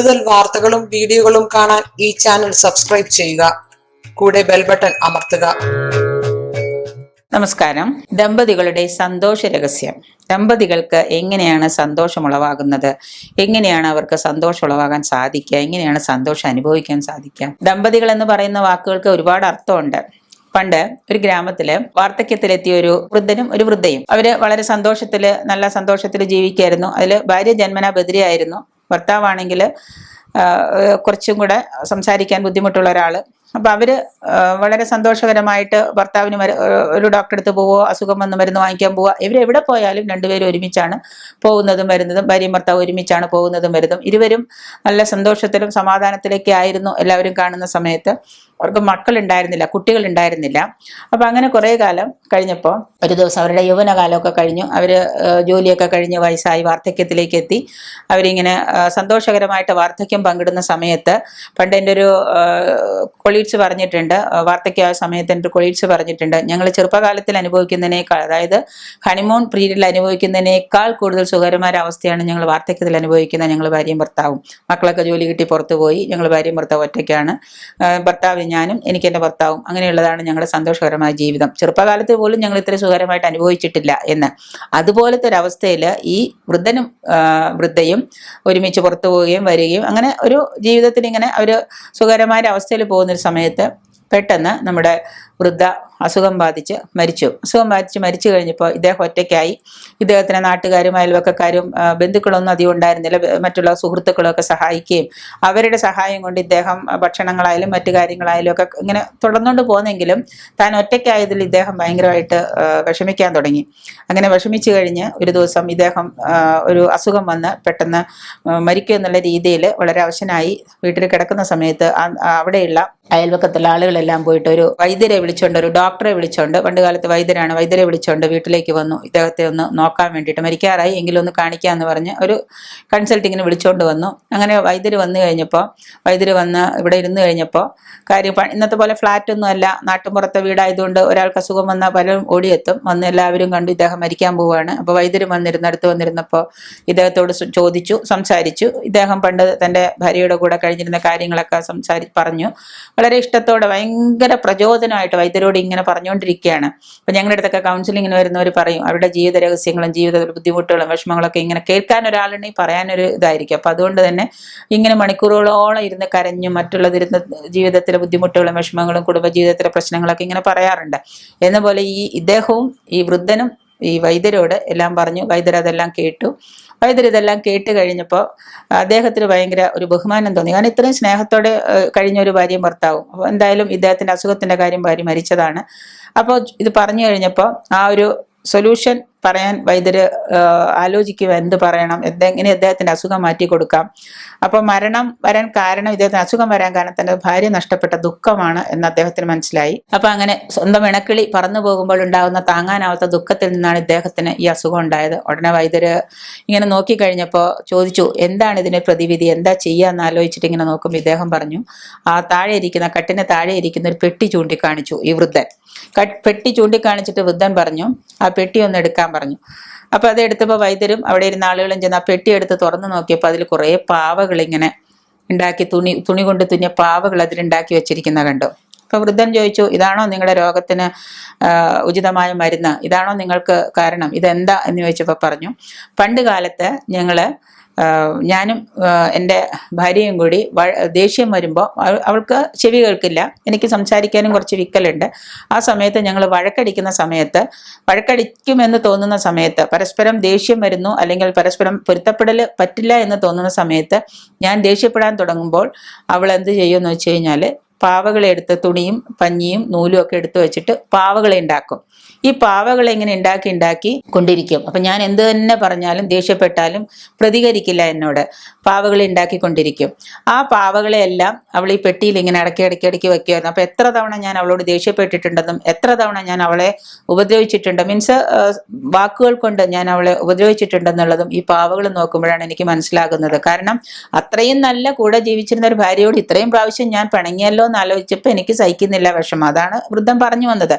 കൂടുതൽ വാർത്തകളും വീഡിയോകളും കാണാൻ ഈ ചാനൽ സബ്സ്ക്രൈബ് ചെയ്യുക. കൂടെ ബെൽ ബട്ടൺ അമർത്തുക. നമസ്കാരം. ദമ്പതികളുടെ സന്തോഷ രഹസ്യം. ദമ്പതികൾക്ക് എങ്ങനെയാണ് സന്തോഷം ഉളവാകുന്നത്? എങ്ങനെയാണ് അവർക്ക് സന്തോഷം ഉളവാകാൻ സാധിക്കുക? എങ്ങനെയാണ് സന്തോഷം അനുഭവിക്കാൻ സാധിക്കുക? ദമ്പതികൾ എന്ന് പറയുന്ന വാക്കുകൾക്ക് ഒരുപാട് അർത്ഥമുണ്ട്. പണ്ട് ഒരു ഗ്രാമത്തിൽ വാർദ്ധക്യത്തിലെത്തിയ ഒരു വൃദ്ധനും ഒരു വൃദ്ധയും. അവർ വളരെ സന്തോഷത്തിൽ നല്ല സന്തോഷത്തിൽ ജീവിക്കായിരുന്നു. അതിൽ ഭാര്യ ജന്മനാ ബദിരിയായിരുന്നു. ഭർത്താവാണെങ്കിൽ കുറച്ചും കൂടെ സംസാരിക്കാൻ ബുദ്ധിമുട്ടുള്ള ഒരാൾ. അപ്പൊ അവർ വളരെ സന്തോഷകരമായിട്ട് ഭർത്താവിന് ഒരു ഡോക്ടറെ അടുത്ത് പോവോ അസുഖം വന്ന് മരുന്ന് വാങ്ങിക്കാൻ പോവുക ഇവരെവിടെ പോയാലും രണ്ടുപേരും ഒരുമിച്ചാണ് പോകുന്നതും വരുന്നതും ഭാര്യയും ഭർത്താവ് ഒരുമിച്ചാണ് പോകുന്നതും വരുന്നതും. ഇരുവരും നല്ല സന്തോഷത്തിലും സമാധാനത്തിലൊക്കെ ആയിരുന്നു എല്ലാവരും കാണുന്ന സമയത്ത്. അവർക്ക് കുട്ടികൾ ഉണ്ടായിരുന്നില്ല അപ്പൊ അങ്ങനെ കുറെ കാലം കഴിഞ്ഞപ്പോൾ ഒരു ദിവസം അവരുടെ യൗവനകാലമൊക്കെ കഴിഞ്ഞു. അവർ ജോലിയൊക്കെ കഴിഞ്ഞ് വയസ്സായി വാർദ്ധക്യത്തിലേക്ക് എത്തി. അവരിങ്ങനെ സന്തോഷകരമായിട്ട് വാർദ്ധക്യം പങ്കിടുന്ന സമയത്ത് പണ്ട് എന്റെ ഒരു കൊളീഡ്സ് പറഞ്ഞിട്ടുണ്ട്. ആ, വാർദ്ധക്യ സമയത്ത് എന്റെ കൊളീഡ്സ് പറഞ്ഞിട്ടുണ്ട്. ഞങ്ങൾ ചെറുപ്പകാലത്തിൽ അനുഭവിക്കുന്നതിനേക്കാൾ അതായത് ഹണിമൂൺ പീരീഡിൽ അനുഭവിക്കുന്നതിനേക്കാൾ കൂടുതൽ സുഖകരമായ അവസ്ഥയാണ് ഞങ്ങൾ വാർദ്ധക്യത്തിൽ അനുഭവിക്കുന്നത് ഞങ്ങൾ ഭാര്യയും ഭർത്താവും. മക്കളൊക്കെ ജോലി കിട്ടി പുറത്തു പോയി. ഞങ്ങൾ ഭാര്യയും ഭർത്താവും ഒറ്റയ്ക്കാണ്. ആ, ഭർത്താവ് ഞാനും എനിക്ക് എന്റെ ഭർത്താവും. അങ്ങനെയുള്ളതാണ് ഞങ്ങളുടെ സന്തോഷകരമായ ജീവിതം. ചെറുപ്പകാലത്ത് പോലും ഞങ്ങൾ ഇത്ര സുഖകരമായിട്ട് അനുഭവിച്ചിട്ടില്ല എന്ന്. അതുപോലത്തെ ഒരു ഈ വൃദ്ധനും ആ, വൃദ്ധയും ഒരുമിച്ച് പുറത്തു പോവുകയും വരികയും അങ്ങനെ ഒരു ജീവിതത്തിൽ ഇങ്ങനെ ഒരു സുഖകരമായ അവസ്ഥയിൽ പോകുന്നൊരു സമയത്ത് പെട്ടെന്ന് നമ്മുടെ വൃദ്ധ അസുഖം ബാധിച്ച് മരിച്ചു. അസുഖം ബാധിച്ച് മരിച്ചു കഴിഞ്ഞപ്പോൾ ഇദ്ദേഹം ഒറ്റയ്ക്കായി. ഇദ്ദേഹത്തിന് നാട്ടുകാരും അയൽവക്കക്കാരും ബന്ധുക്കളൊന്നും അധികം ഉണ്ടായിരുന്നില്ല. മറ്റുള്ള സുഹൃത്തുക്കളൊക്കെ സഹായിക്കുകയും അവരുടെ സഹായം കൊണ്ട് ഇദ്ദേഹം ഭക്ഷണങ്ങളായാലും മറ്റു കാര്യങ്ങളായാലും ഒക്കെ ഇങ്ങനെ തുടർന്നുകൊണ്ട് പോന്നെങ്കിലും താൻ ഒറ്റയ്ക്കായതിൽ ഇദ്ദേഹം ഭയങ്കരമായിട്ട് വിഷമിക്കാൻ തുടങ്ങി. അങ്ങനെ വിഷമിച്ചു കഴിഞ്ഞ് ഒരു ദിവസം ഇദ്ദേഹം ഒരു അസുഖം വന്ന് പെട്ടെന്ന് മരിക്കും എന്നുള്ള രീതിയിൽ വളരെ അവശനായി വീട്ടിൽ കിടക്കുന്ന സമയത്ത് അവിടെയുള്ള അയൽവക്കത്തുള്ള ആളുകളെല്ലാം പോയിട്ട് ഒരു വൈദ്യരെ വിളിച്ചുകൊണ്ട് ഒരു ഡോക്ടറെ വിളിച്ചോണ്ട് പണ്ട് കാലത്ത് വൈദ്യരാണ് വൈദ്യരെ വിളിച്ചോണ്ട് വീട്ടിലേക്ക് വന്നു. ഇദ്ദേഹത്തെ ഒന്ന് നോക്കാൻ വേണ്ടിയിട്ട് മരിക്കാറായി. എങ്കിലും ഒന്ന് കാണിക്കാന്ന് പറഞ്ഞ് ഒരു കൺസൾട്ടിങ്ങിന് വിളിച്ചോണ്ട് വന്നു. അങ്ങനെ വൈദ്യര് വന്നു കഴിഞ്ഞപ്പോൾ വൈദ്യര് വന്ന് ഇവിടെ ഇരുന്ന് കഴിഞ്ഞപ്പോൾ കാര്യം ഇന്നത്തെ പോലെ ഫ്ലാറ്റ് ഒന്നും അല്ല. നാട്ടുമ്പുറത്തെ വീടായതുകൊണ്ട് ഒരാൾക്ക് അസുഖം വന്നാൽ പലരും ഓടിയെത്തും. വന്ന് എല്ലാവരും കണ്ടു ഇദ്ദേഹം മരിക്കാൻ പോവുകയാണ് അപ്പോൾ വൈദ്യര് വന്നിരുന്ന അടുത്ത് വന്നിരുന്നപ്പോൾ ഇദ്ദേഹത്തോട് ചോദിച്ചു സംസാരിച്ചു. ഇദ്ദേഹം പണ്ട് തന്റെ ഭാര്യയുടെ കൂടെ കഴിഞ്ഞിരുന്ന കാര്യങ്ങളൊക്കെ സംസാരി പറഞ്ഞു. വളരെ ഇഷ്ടത്തോടെ ഭയങ്കര പ്രചോദനമായിട്ട് വൈദ്യരോട് ഇങ്ങനെ പറഞ്ഞുകൊണ്ടിരിക്കുകയാണ് അപ്പൊ ഞങ്ങളുടെ അടുത്തൊക്കെ കൗൺസിലിങ്ങിന് വരുന്നവർ പറയും അവരുടെ ജീവിത രഹസ്യങ്ങളും ജീവിത ബുദ്ധിമുട്ടുകളും വിഷമങ്ങളൊക്കെ ഇങ്ങനെ കേൾക്കാൻ ഒരാളുണ്ടെങ്കിൽ പറയാനൊരു ഇതായിരിക്കും. അപ്പൊ അതുകൊണ്ട് തന്നെ ഇങ്ങനെ മണിക്കൂറുകളോളം ഇരുന്ന് കരഞ്ഞും മറ്റുള്ളതിരുന്ന് ജീവിതത്തിലെ ബുദ്ധിമുട്ടുകളും വിഷമങ്ങളും കുടുംബജീവിതത്തിലെ പ്രശ്നങ്ങളൊക്കെ ഇങ്ങനെ പറയാറുണ്ട്. എന്നപോലെ ഈ ഇദ്ദേഹവും ഈ വൃദ്ധനും ഈ വൈദ്യരോട് എല്ലാം പറഞ്ഞു. വൈദ്യർ അതെല്ലാം കേട്ടു. വൈദ്യർ ഇതെല്ലാം കേട്ട് കഴിഞ്ഞപ്പോൾ അദ്ദേഹത്തിന് ഭയങ്കര ഒരു ബഹുമാനം തോന്നി. കാരണം ഇത്രയും സ്നേഹത്തോടെ കഴിഞ്ഞ ഒരു ഭാര്യയും ഭർത്താവും. അപ്പോൾ എന്തായാലും ഇദ്ദേഹത്തിന്റെ അസുഖത്തിന്റെ കാര്യം ഭാര്യ മരിച്ചതാണ്. അപ്പോൾ ഇത് പറഞ്ഞു കഴിഞ്ഞപ്പോൾ ആ ഒരു സൊല്യൂഷൻ പറയാൻ വൈദ്യര് ആലോചിക്കുക എന്ത് പറയണം? എന്തെങ്ങനെ അദ്ദേഹത്തിന്റെ അസുഖം മാറ്റി കൊടുക്കാം? അപ്പൊ മരണം വരാൻ കാരണം ഇദ്ദേഹത്തിന് അസുഖം വരാൻ കാരണം തന്റെ ഭാര്യ നഷ്ടപ്പെട്ട ദുഃഖമാണ് എന്ന് അദ്ദേഹത്തിന് മനസ്സിലായി. അപ്പൊ അങ്ങനെ സ്വന്തം ഇണക്കിളി പറന്നു പോകുമ്പോൾ ഉണ്ടാകുന്ന താങ്ങാനാവാത്ത ദുഃഖത്തിൽ നിന്നാണ് ഇദ്ദേഹത്തിന് ഈ അസുഖം ഉണ്ടായത്. ഉടനെ വൈദ്യര് ഇങ്ങനെ നോക്കിക്കഴിഞ്ഞപ്പോൾ ചോദിച്ചു എന്താണ് ഇതിന്റെ പ്രതിവിധി? എന്താ ചെയ്യാന്ന് ആലോചിച്ചിട്ട് ഇങ്ങനെ നോക്കുമ്പോൾ ഇദ്ദേഹം പറഞ്ഞു ആ താഴെ ഇരിക്കുന്ന കട്ടിന് താഴെ ഇരിക്കുന്ന ഒരു പെട്ടി ചൂണ്ടിക്കാണിച്ചു ഈ വൃദ്ധൻ. പെട്ടി ചൂണ്ടിക്കാണിച്ചിട്ട് വൃദ്ധൻ പറഞ്ഞു ആ പെട്ടി ഒന്ന് പറഞ്ഞു. അപ്പോൾ അത് എടുത്തപ്പോൾ വൈദ്യരും അവിടെ ഇരുന്ന ആളുകളും ചെന്ന് ആ പെട്ടി എടുത്ത് തുറന്നു നോക്കിയപ്പോൾ അതിൽ കുറേ പാവകൾ ഇങ്ങനെ ഉണ്ടാക്കി തുണി തുണി കൊണ്ട് തുന്നിയ പാവകൾ അതിലുണ്ടാക്കി വെച്ചിരിക്കുന്ന കണ്ടു. അപ്പോൾ വൃദ്ധൻ ചോദിച്ചു ഇതാണോ നിങ്ങളുടെ രോഗത്തിന് ഉചിതമായ മരുന്ന്? ഇതാണോ നിങ്ങൾക്ക് കാരണം? ഇതെന്താ? എന്ന് ചോദിച്ചപ്പോൾ പറഞ്ഞു പണ്ട് കാലത്ത് ഞങ്ങൾ ആ, ഞാനും എന്റെ ഭാര്യയും കൂടി ദേഷ്യം വരുമ്പോൾ അവൾക്ക് ചെവി കേൾക്കില്ല. എനിക്ക് സംസാരിക്കാനും കുറച്ച് വിക്കലുണ്ട്. ആ സമയത്ത് ഞങ്ങൾ വഴക്കടിക്കുന്ന സമയത്ത് വഴക്കടിക്കുമെന്ന് തോന്നുന്ന സമയത്ത് പരസ്പരം ദേഷ്യം വരുന്നു അല്ലെങ്കിൽ പരസ്പരം പൊരുത്തപ്പെടൽ പറ്റില്ല എന്ന് തോന്നുന്ന സമയത്ത് ഞാൻ ദേഷ്യപ്പെടാൻ തുടങ്ങുമ്പോൾ അവൾ എന്ത് ചെയ്യുമെന്ന് വെച്ച് കഴിഞ്ഞാൽ പാവകളെടുത്ത് തുണിയും പഞ്ഞിയും നൂലും ഒക്കെ എടുത്തു വെച്ചിട്ട് പാവകളെ ഉണ്ടാക്കും. ഈ പാവകളെ ഇങ്ങനെ ഉണ്ടാക്കി ഉണ്ടാക്കി കൊണ്ടിരിക്കും. അപ്പൊ ഞാൻ എന്ത് തന്നെ പറഞ്ഞാലും ദേഷ്യപ്പെട്ടാലും പ്രതികരിക്കില്ല എന്നോട്. പാവകളെ ഉണ്ടാക്കിക്കൊണ്ടിരിക്കും ആ പാവകളെയെല്ലാം അവൾ ഈ പെട്ടിയിൽ ഇങ്ങനെ ഇടയ്ക്ക് ഇടയ്ക്ക് ഇടയ്ക്ക് വെക്കുമായിരുന്നു അപ്പൊ എത്ര തവണ ഞാൻ അവളോട് ദേഷ്യപ്പെട്ടിട്ടുണ്ടെന്നും എത്ര തവണ ഞാൻ അവളെ ഉപദ്രവിച്ചിട്ടുണ്ട് മീൻസ് വാക്കുകൾ കൊണ്ട് ഞാൻ അവളെ ഉപദ്രവിച്ചിട്ടുണ്ടെന്നുള്ളതും ഈ പാവകൾ നോക്കുമ്പോഴാണ് എനിക്ക് മനസ്സിലാകുന്നത്. കാരണം അത്രയും നല്ല കൂടെ ജീവിച്ചിരുന്ന ഒരു ഭാര്യയോട് ഇത്രയും പ്രാവശ്യം ഞാൻ പിണങ്ങിയല്ലോ എന്ന് ആലോചിച്ചപ്പോൾ എനിക്ക് സഹിക്കുന്നില്ല വിഷമം. അതാണ് വൃദ്ധം പറഞ്ഞു വന്നത്.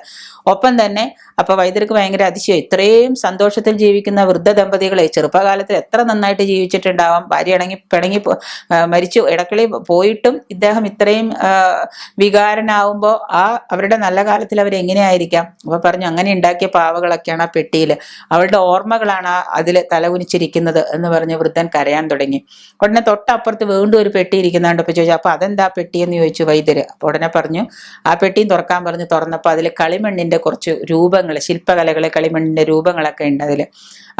ഒപ്പം തന്നെ അപ്പൊ വൈദ്യർക്ക് ഭയങ്കര അതിശയം. ഇത്രയും സന്തോഷത്തിൽ ജീവിക്കുന്ന വൃദ്ധ ദമ്പതികളെ ചെറുപ്പകാലത്തിൽ എത്ര നന്നായിട്ട് ജീവിച്ചിട്ടുണ്ടാവാം? ഭാര്യ ഇണങ്ങി പിണങ്ങി മരിച്ചു. ഇടക്കളി പോയിട്ടും ഇദ്ദേഹം ഇത്രയും വികാരനാവുമ്പോൾ ആ അവരുടെ നല്ല കാലത്തിൽ അവർ എങ്ങനെയായിരിക്കാം? അപ്പൊ പറഞ്ഞു അങ്ങനെ ഉണ്ടാക്കിയ പാവകളൊക്കെയാണ് ആ പെട്ടിയിൽ അവളുടെ ഓർമ്മകളാണ് അതിൽ തലകുനിച്ചിരിക്കുന്നത് എന്ന് പറഞ്ഞ് വൃദ്ധൻ കരയാൻ തുടങ്ങി. ഉടനെ തൊട്ടപ്പുറത്ത് വീണ്ടും ഒരു പെട്ടി ഇരിക്കുന്നുണ്ടപ്പോൾ ചോദിച്ചു അപ്പൊ അതെന്താ പെട്ടി? എന്ന് ചോദിച്ചു വൈദ്യര്. അപ്പൊ ഉടനെ പറഞ്ഞു ആ പെട്ടിയും തുറക്കാൻ പറഞ്ഞു തുറന്നപ്പോൾ അതിൽ കളിമണ്ണിന്റെ കുറച്ച് രൂപങ്ങൾ ശില്പകലകളെ കളിമണ്ണിന്റെ രൂപങ്ങളൊക്കെ ഉണ്ട് അതിൽ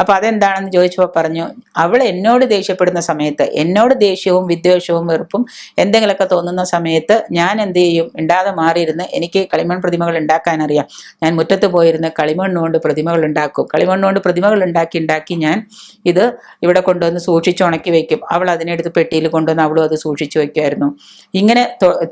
അപ്പൊ അതെന്താണെന്ന് ചോദിച്ചപ്പോൾ പറഞ്ഞു അവൾ എന്നോട് ദേഷ്യപ്പെടുന്ന സമയത്ത് എന്നോട് ദേഷ്യവും വിദ്വേഷവും വെറുപ്പും എന്തെങ്കിലുമൊക്കെ തോന്നുന്ന സമയത്ത് ഞാൻ എന്ത് ചെയ്യും? ഉണ്ടാതെ മാറിയിരുന്ന് എനിക്ക് കളിമൺ പ്രതിമകൾ ഉണ്ടാക്കാൻ അറിയാം. ഞാൻ മുറ്റത്ത് പോയിരുന്ന് കളിമണ്ണ് കൊണ്ട് പ്രതിമകൾ ഉണ്ടാക്കും കളിമണ്ണ് കൊണ്ട് പ്രതിമകൾ ഉണ്ടാക്കി ഉണ്ടാക്കി ഞാൻ ഇത് ഇവിടെ കൊണ്ടുവന്ന് സൂക്ഷിച്ചുണക്കി വെക്കും. അവൾ അതിനെടുത്ത് പെട്ടിയിൽ കൊണ്ടുവന്ന് അവളും അത് സൂക്ഷിച്ചു വയ്ക്കുമായിരുന്നു ഇങ്ങനെ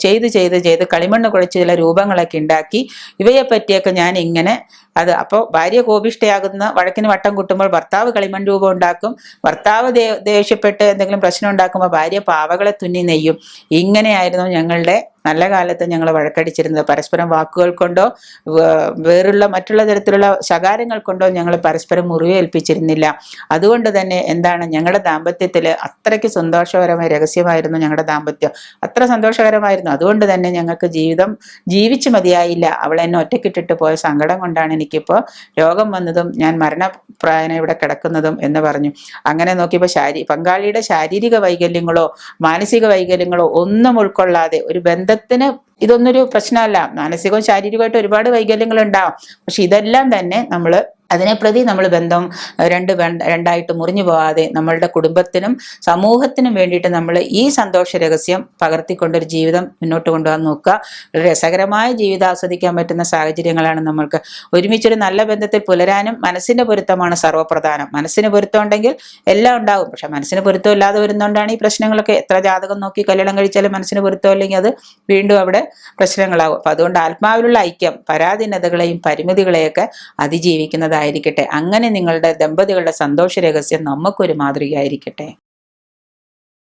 ചെയ്ത് ചെയ്ത് ചെയ്ത് കളിമണ്ണ് കുഴച്ച് ചില രൂപങ്ങളൊക്കെ ഉണ്ടാക്കി ഇവയെ പറ്റിയൊക്കെ ഞാൻ ഇങ്ങനെ അത് അപ്പോൾ ഭാര്യ കോപിഷ്ടയാകുന്ന വഴക്കിന് വട്ടം കുട്ടുമ്പോൾ ഭർത്താവ് കളിമൺ രൂപം ഉണ്ടാക്കും. ഭർത്താവ് ദേഷ്യപ്പെട്ട് എന്തെങ്കിലും പ്രശ്നം ഉണ്ടാക്കുമ്പോൾ ഭാര്യ പാവകളെ തുന്നി നെയ്യും. ഇങ്ങനെയായിരുന്നു ഞങ്ങളുടെ നല്ല കാലത്ത് ഞങ്ങൾ വഴക്കടിച്ചിരുന്നത് പരസ്പരം വാക്കുകൾ കൊണ്ടോ വേറുള്ള മറ്റുള്ള തരത്തിലുള്ള ശകാരങ്ങൾ കൊണ്ടോ ഞങ്ങൾ പരസ്പരം മുറിവേൽപ്പിച്ചിരുന്നില്ല. അതുകൊണ്ട് തന്നെ എന്താണ് ഞങ്ങളുടെ ദാമ്പത്യത്തിൽ അത്രയ്ക്ക് സന്തോഷകരമായ രഹസ്യമായിരുന്നു ഞങ്ങളുടെ ദാമ്പത്യം. അത്ര സന്തോഷകരമായിരുന്നു. അതുകൊണ്ട് തന്നെ ഞങ്ങൾക്ക് ജീവിതം ജീവിച്ചു മതിയായില്ല. അവൾ എന്നെ ഒറ്റക്കിട്ടിട്ട് പോയ സങ്കടം കൊണ്ടാണ് എനിക്കിപ്പോൾ രോഗം വന്നതും ഞാൻ മരണപ്രായന ഇവിടെ കിടക്കുന്നതും എന്ന് പറഞ്ഞു. അങ്ങനെ നോക്കിയപ്പോൾ ശാരീ പങ്കാളിയുടെ ശാരീരിക വൈകല്യങ്ങളോ മാനസിക വൈകല്യങ്ങളോ ഒന്നും ഉൾക്കൊള്ളാതെ ഒരു ബന്ധത്തിന് ഇതൊന്നൊരു പ്രശ്നമല്ല. മാനസികവും ശാരീരികമായിട്ട് ഒരുപാട് വൈകല്യങ്ങൾ ഉണ്ടാവും പക്ഷെ ഇതെല്ലാം തന്നെ നമ്മൾ അതിനെ പ്രതി നമ്മൾ ബന്ധം രണ്ട് രണ്ടായിട്ട് മുറിഞ്ഞു പോവാതെ നമ്മളുടെ കുടുംബത്തിനും സമൂഹത്തിനും വേണ്ടിയിട്ട് നമ്മൾ ഈ സന്തോഷ രഹസ്യം പകർത്തിക്കൊണ്ടൊരു ജീവിതം മുന്നോട്ട് കൊണ്ടുപോകാൻ നോക്കുക. രസകരമായ ജീവിതം ആസ്വദിക്കാൻ പറ്റുന്ന സാഹചര്യങ്ങളാണ് നമ്മൾക്ക്. ഒരുമിച്ചൊരു നല്ല ബന്ധത്തിൽ പുലരാനും മനസ്സിന്റെ പൊരുത്തമാണ് സർവപ്രധാനം. മനസ്സിന് പൊരുത്തം ഉണ്ടെങ്കിൽ എല്ലാം ഉണ്ടാവും. പക്ഷെ മനസ്സിന് പൊരുത്തം ഇല്ലാതെ വരുന്നതുകൊണ്ടാണ് ഈ പ്രശ്നങ്ങളൊക്കെ എത്ര ജാതകം നോക്കി കല്യാണം കഴിച്ചാലും മനസ്സിന് പൊരുത്തം ഇല്ലെങ്കിൽ അത് വീണ്ടും അവിടെ പ്രശ്നങ്ങളാവും അപ്പൊ അതുകൊണ്ട് ആത്മാവിലുള്ള ഐക്യം പരാധീനതകളെയും പരിമിതികളെയൊക്കെ അതിജീവിക്കുന്നതായിരിക്കട്ടെ. അങ്ങനെ നിങ്ങളുടെ ദമ്പതികളുടെ സന്തോഷ രഹസ്യം നമുക്കൊരു മാതൃകയായിരിക്കട്ടെ.